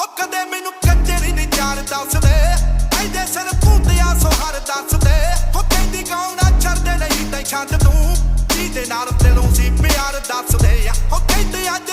ਹੋ ਕਦੇ ਮੈਨੂੰ ਕੰਜਰੀ ਨਹੀਂ ਜਾਣ ਦੱਸਦੇ। ਐਦੇ ਸਿਰ ਪੁੱਤਿਆ ਸੋ ਹਰ ਦੱਸਦੇ। ਹੋ ਕਹਿੰਦੀ ਕੌਣ ਆ, ਛੱਡਦੇ ਨਹੀਂ ਤੇ ਛੱਡ ਤੂੰ। ਜਿਹਦੇ ਨਾਲ ਦਿਲੋਂ ਸੀ ਪਿਆਰ ਦੱਸਦੇ ਆ। ਹੋ ਕਹਿੰਦੇ ਅੱਜ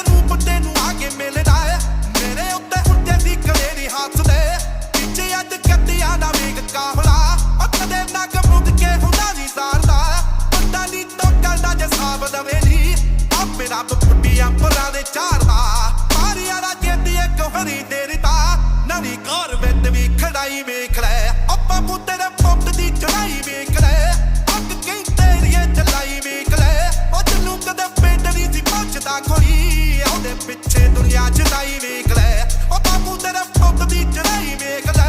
ਉਹਦੇ ਪਿੱਛੇ ਦੁਨੀਆ ਜਦਾਈ ਵੇਖ ਲੈ। ਉਹ ਬਾਪੂ ਤੇਰੇ ਪੁੱਤ ਦੀ ਚੜਾਈ ਵੇਖ ਲੈ।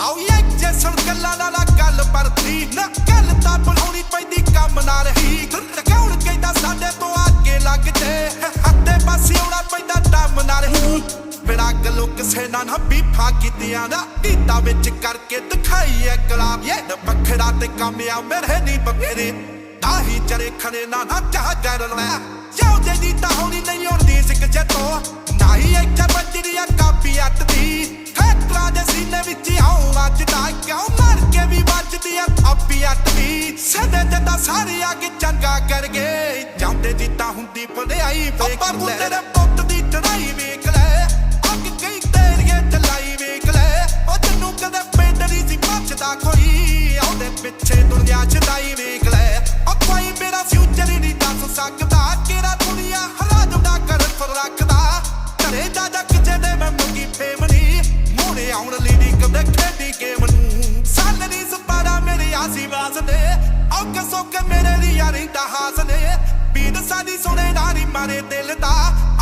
ਆਉ ਇਹ ਜੈਸਣ ਗੱਲਾਂ ਨਾਲ ਆ ਗੱਲ ਪਰਦੀ ਨਾ ਗੱਲ ਤਾਂ ਬਣਾਉਣੀ ਪੈਂਦੀ ਕੰਮ ਨਾਲ ਹੀ। ਕੌਣ ਕਹਿੰਦਾ ਸਾਡੇ ਤੋਂ ਅੱਗੇ ਲੱਗ ਜੇ ਹੱਥੇ ਪਾਸੇ ਆਉਣਾ ਪੈਂਦਾ ਦਮ ਨਾਲ ਹੀ। ਬਿਨਾ ਗੱਲੋਂ ਕਿਸੇ ਨਾਲ ਨਾ ਬੀਫਾ ਕੀਤੀਆਂ ਨਾ ਢੀਤਾ ਵਿੱਚ ਕਰਕੇ ਦਿਖਾਈ ਐ ਗੁਲਾਬ। ਇਹ ਵੱਖਰਾ ਤੇ ਕਾਮਯਾ ਮੇਰੇ ਨਹੀਂ ਬਕਰੇ ਚਰੇ ਖੜੇ ਨਾ ਨਾ ਚਾਹ ਕਰ ਲੈ। ਜਾਉ ਜੇ ਦੀ ਤਾਂ ਹੋਣੀ ਨਹੀਂ ਹੁੰਦੀ ਸਿੱਕ ਜੱਤੋ ਨਾਈ ਇੱਥੇ ਬੱਜਰੀ ਆ ਕਾਪੀ ਅੱਤ ਦੀ। ਖੇਤਰਾ ਦੇ ਸੀਨੇ ਵਿੱਚ ਆਉਂ ਵੱਜਦਾ ਕਿਉਂ ਮਰ ਕੇ ਵੀ ਵੱਜਦੀ ਆ ਥਾਪੀ ਅੱਤ ਦੀ। ਸਦੇ ਤੇ ਤਾਂ ਸਾਰੇ ਆ ਕੇ ਚੰਗਾ ਕਰ ਗਏ। ਜਾਂਦੇ ਦੀ ਤਾਂ ਹੁੰਦੀ ਭਲਾਈ ਵੇਖ ਲੈ। ਤੇਰੇ ਪੁੱਤ ਮੂਹਰੇ ਲਈ ਨਹੀਂ ਕਦੇ ਖੇਡੀ ਗੇਮ ਨੂੰ। ਸਾਲ ਸਪਾਰਾ ਮੇਰੇ ਆਸੀ ਵਾਸਦੇ ਔਕੇ ਸੋਕੇ ਮੇਰੇ ਲਈ ਯਾਰੀ ਦਾ ਹਾਸਨੇ ਬੀਦ ਸਾਡੀ ਸੁਣੇ ਨਾ ਮਾਰੇ ਦਿਲ ਦਾ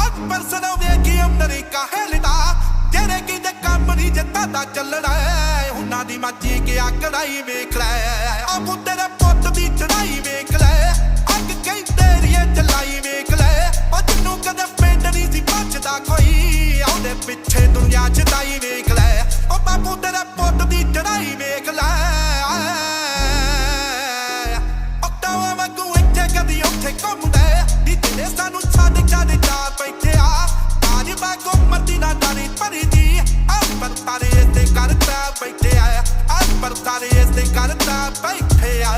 ਅੱਜ ਪਰਸਨ ਵੇਖੀ ਅਮਰੀਕਾ ਹੈਲਦਾ ਜਿਹੜੇ ਕਿਤੇ ਕੰਮ ਨਹੀਂ ਜਿੱਤਾ ਦਾ ਚੱਲਣਾ ਉਹਨਾਂ ਦੀ ਮੱਜੀ ਕੇ ਆਕੜਾਈ ਵੇਖ ਲੈ। ਆ ਸਾਰੇ ਇਸੇ ਕਰਦਾ ਬੈਠੇ ਆ